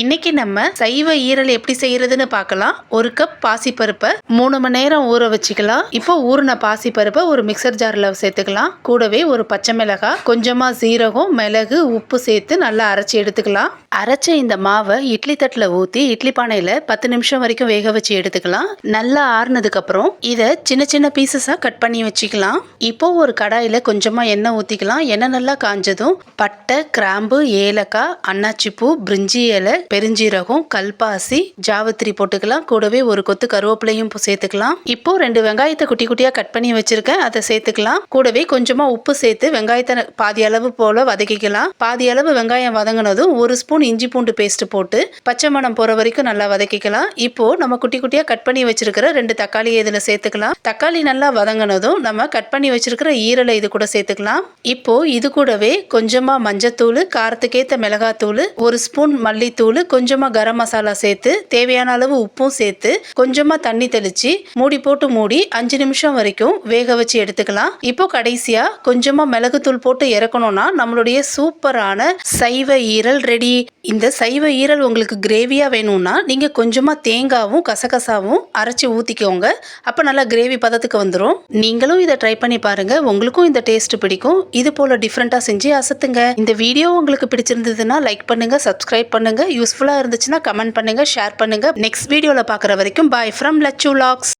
இன்னைக்கு நம்ம சைவ ஈரல் எப்படி செய்யறதுன்னு பார்க்கலாம். ஒரு கப் பாசிப்பருப்பை மூணு மணி நேரம் ஊற வச்சுக்கலாம். இப்போ ஊறின பாசிப்பருப்பை ஒரு மிக்சர் ஜாரில் சேர்த்துக்கலாம். கூடவே ஒரு பச்சை மிளகாய் கொஞ்சமாக சீரகம் மிளகு உப்பு சேர்த்து நல்லா அரைச்சி எடுத்துக்கலாம். அரைச்ச இந்த மாவை இட்லி தட்டில் ஊற்றி இட்லி பானையில் பத்து நிமிஷம் வரைக்கும் வேக வச்சு எடுத்துக்கலாம். நல்லா ஆறுனதுக்கப்புறம் இதை சின்ன சின்ன பீசஸாக கட் பண்ணி வச்சுக்கலாம். இப்போ ஒரு கடாயில் கொஞ்சமாக எண்ணெய் ஊற்றிக்கலாம் எண்ணெய் நல்லா காஞ்சதும் பட்டை கிராம்பு ஏலக்காய் அன்னாச்சிப்பூ பிரிஞ்சி இலை பெருஞ்சீரகம் கல்பாசி ஜாவத்திரி போட்டுக்கலாம். கூடவே ஒரு கொத்து கருவேப்பிலையும் சேர்த்துக்கலாம். இப்போ ரெண்டு வெங்காயத்தை குட்டி குட்டியாக கட் பண்ணி வச்சிருக்கேன். அதை சேர்த்துக்கலாம். கூடவே கொஞ்சமாக உப்பு சேர்த்து வெங்காயத்தை பாதி அளவு போல் வதக்கிக்கலாம். பாதி அளவு வெங்காயம் வதங்கினதும் ஒரு ஸ்பூன் இஞ்சி பூண்டு பேஸ்ட் போட்டு பச்சை மணம் போகிற வரைக்கும் நல்லா வதக்கிக்கலாம். இப்போ நம்ம குட்டி குட்டியாக கட் பண்ணி வச்சிருக்கிற ரெண்டு தக்காளி இதில் சேர்த்துக்கலாம். தக்காளி நல்லா வதங்கினதும் நம்ம கட் பண்ணி வச்சிருக்கிற ஈரலை இது கூட சேர்த்துக்கலாம். இப்போ இது கூடவே கொஞ்சமாக மஞ்சத்தூள் காரத்துக்கேற்ற மிளகாத்தூள் ஒரு ஸ்பூன் மல்லித்தூள் கொஞ்சமாக கரம் மசாலா சேர்த்து தேவையான அளவு உப்பும் சேர்த்து கொஞ்சமாக தண்ணி தெளித்து மூடி போட்டு மூடி அஞ்சு நிமிஷம் வரைக்கும் வேக வச்சு எடுத்துக்கலாம். இப்போ கடைசியாக கொஞ்சமாக மிளகுத்தூள் போட்டு இறக்கணும்னா நம்மளுடைய சூப்பரான சைவ ஈரல் ரெடி. இந்த சைவ ஈரல் உங்களுக்கு கிரேவியாக வேணும்னா நீங்கள் கொஞ்சமாக தேங்காவும் கசகசாவும் அரைச்சி ஊற்றிக்கோங்க அப்போ நல்லா கிரேவி பதத்துக்கு வந்துடும் நீங்களும் இதை ட்ரை பண்ணி பாருங்கள் உங்களுக்கும் இந்த டேஸ்ட் பிடிக்கும். இது போல் டிஃப்ரெண்ட்டாக செஞ்சு அசத்துங்க. இந்த வீடியோ உங்களுக்கு பிடிச்சிருந்ததுன்னா லைக் பண்ணுங்கள் சப்ஸ்கிரைப் பண்ணுங்கள் யூஸ்ஃபுல்லாக இருந்துச்சுன்னா கமெண்ட் பண்ணுங்க ஷேர் பண்ணுங்க. நெக்ஸ்ட் வீடியோவில் பார்க்குற வரைக்கும் பாய் ஃப்ரம் லச்சு லாக்ஸ்